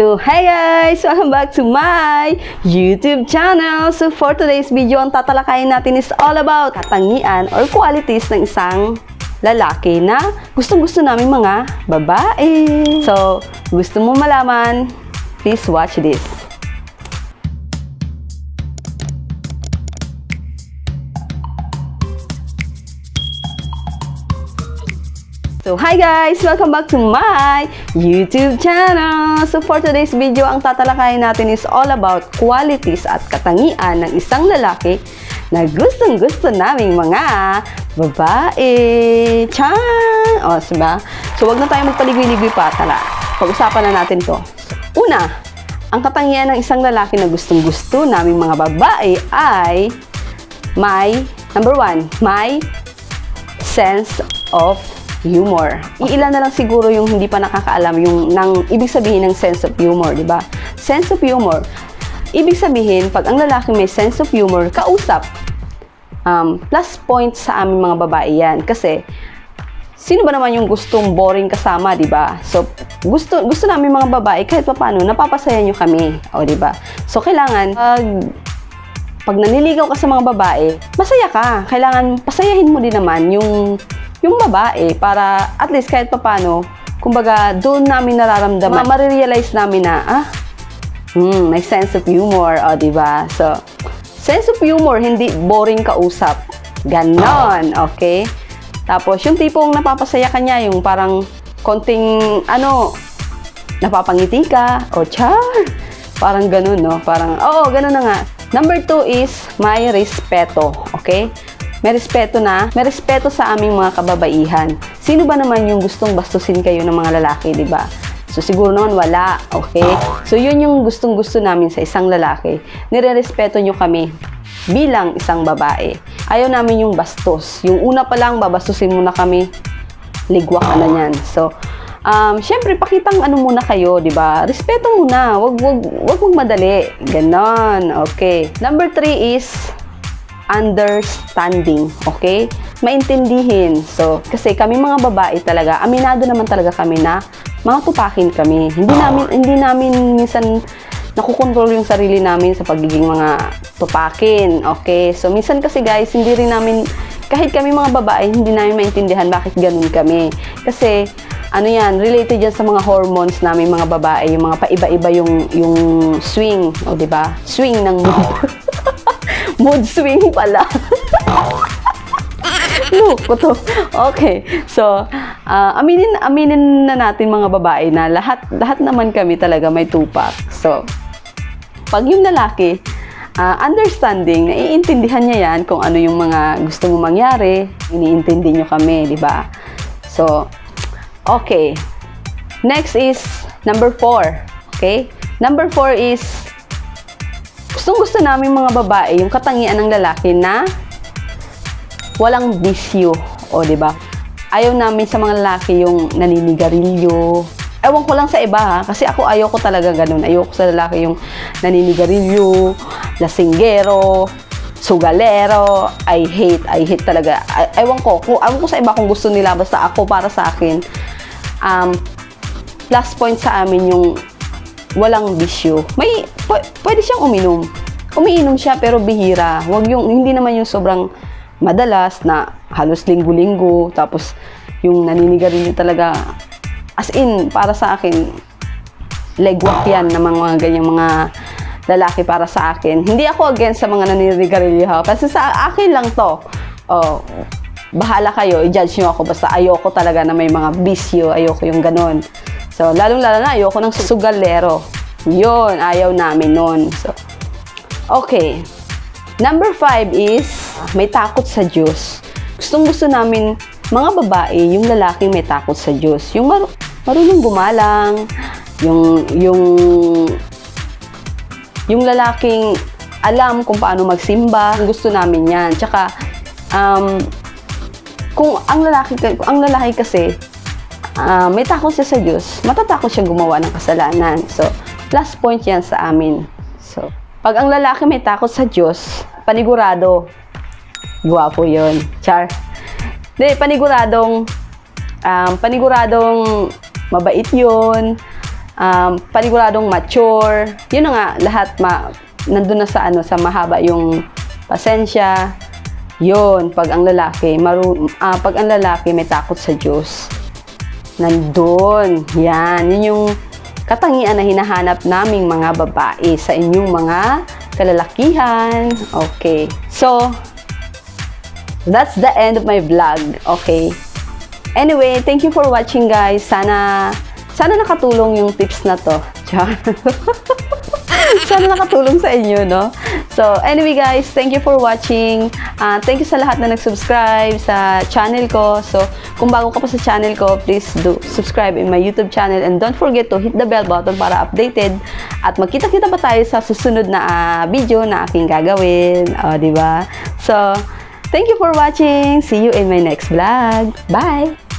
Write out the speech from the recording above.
So, hey guys! Welcome back to my YouTube channel. So, for today's video, ang tatalakayin natin is all about katangian or qualities ng isang lalaki na gustong-gusto namin mga babae. So, gusto mo malaman, please watch this. So, hi guys! Welcome back to my YouTube channel! So, for today's video, ang tatalakayin natin is all about qualities at katangian ng isang lalaki na gustong-gusto naming mga babae. Chan! O, diba? So, wag na tayo magpaligwi-ligwi pa. Tara, pag-usapan na natin to. Una, ang katangian ng isang lalaki na gustong-gusto naming mga babae ay may, number one, may sense of humor. Iilan na lang siguro yung hindi pa nakakaalam yung nang ibig sabihin ng sense of humor, di ba? Sense of humor. Ibig sabihin, pag ang lalaki may sense of humor, kausap. Um, plus point sa aming mga babae yan. Kasi, sino ba naman yung gustong boring kasama, di ba? So, gusto gusto namin mga babae kahit papaano napapasaya nyo kami, o di ba? So, kailangan pag pag naniligaw ka sa mga babae, masaya ka. Kailangan pasayahin mo din naman yung yung babae para at least kahit papano, kumbaga doon namin nararamdaman, ma- marirealize namin na, ah, hmm, may sense of humor, o, di ba? So, sense of humor, hindi boring kausap. Ganon, okay? Tapos, yung tipong napapasaya ka niya, yung parang konting, ano, napapangiti ka, o char, parang ganun, no? Parang, oo, ganun na nga. Number two is, may respeto, okay? May respeto na, may respeto sa aming mga kababaihan. Sino ba naman yung gustong bastusin kayo ng mga lalaki, di ba? So, siguro naman wala, okay? So, yun yung gustong-gusto namin sa isang lalaki. Nire-respeto nyo kami bilang isang babae. Ayaw namin yung bastos. Yung una pa lang, babastusin mo na kami, ligwak ka na yan. So, um, syempre, pakitang ano muna kayo, di ba? Respeto muna. Wag, wag, wag mong madali. Ganon. Okay. Number three is, understanding, okay? Maintindihin. So, kasi kami mga babae talaga, aminado naman talaga kami na mga tupakin kami. Hindi namin hindi namin minsan nakukontrol yung sarili namin sa pagiging mga tupakin, okay? So, minsan kasi guys, hindi rin namin kahit kami mga babae, hindi namin maintindihan bakit ganun kami. Kasi ano yan, related yan sa mga hormones namin mga babae, yung mga paiba-iba yung yung swing, o di ba? Swing ng mood. mood swing pala. Loko to. Okay. So, ah, aminin aminin na natin mga babae na lahat lahat naman kami talaga may tupak. So, pag yung lalaki ah, understanding, naiintindihan niya yan kung ano yung mga gusto mo mangyari, iniintindi nyo kami, di ba? So, okay. Next is number four. Okay? Number four is gustong gusto namin mga babae yung katangian ng lalaki na walang bisyo. O, di ba? Ayaw namin sa mga lalaki yung naninigarilyo. Ewan ko lang sa iba ha, kasi ako ayaw ko talaga ganun. Ayaw ko sa lalaki yung naninigarilyo, lasinggero, sugalero. I hate, I hate talaga. I, ewan ko, kung, ewan ko sa iba kung gusto nila, basta ako para sa akin, um, plus point sa amin yung walang bisyo. May, pw- pwede siyang uminom. Umiinom siya pero bihira. Wag yung, hindi naman yung sobrang madalas na halos linggo-linggo. Tapos yung naninigarilyo talaga, as in, para sa akin, legwak yan ng mga ganyang mga lalaki para sa akin. Hindi ako against sa mga naninigarilyo. Kasi sa akin lang to. Oh, bahala kayo, i-judge nyo ako. Basta ayoko talaga na may mga bisyo. Ayoko yung ganun. So, lalong-lalo na, ayoko ng sugalero. Yun, ayaw namin nun. So, okay. Number five is, may takot sa Diyos. Gustong gusto namin, mga babae, yung lalaki may takot sa Diyos. Yung mar- marunong gumalang, yung, yung, yung lalaking alam kung paano magsimba. Gusto namin yan. Tsaka, um, kung ang lalaki, ang lalaki kasi, ah, may takot siya sa Diyos, matatakot siya gumawa ng kasalanan. So, plus point yan sa amin. So, pag ang lalaki may takot sa Diyos, panigurado, guwapo yon Char. Hindi, paniguradong, um, paniguradong mabait yun, um, paniguradong mature. Yun na nga, lahat ma, nandun na sa ano, sa mahaba yung pasensya. Yun, pag ang lalaki, maru, ah, pag ang lalaki may takot sa Diyos. Nandun. Yan, yun yung katangian na hinahanap naming mga babae sa inyong mga kalalakihan. Okay. So, that's the end of my vlog. Okay. Anyway, thank you for watching guys. Sana sana nakatulong yung tips na to. Char. sana nakatulong sa inyo, no? So, anyway guys, thank you for watching. Ah, thank you sa lahat na nag-subscribe sa channel ko. So, kung bago ka pa sa channel ko, please do subscribe in my YouTube channel and don't forget to hit the bell button para updated. At magkita-kita pa tayo sa susunod na ah, video na aking gagawin. O, di ba? So, thank you for watching. See you in my next vlog. Bye!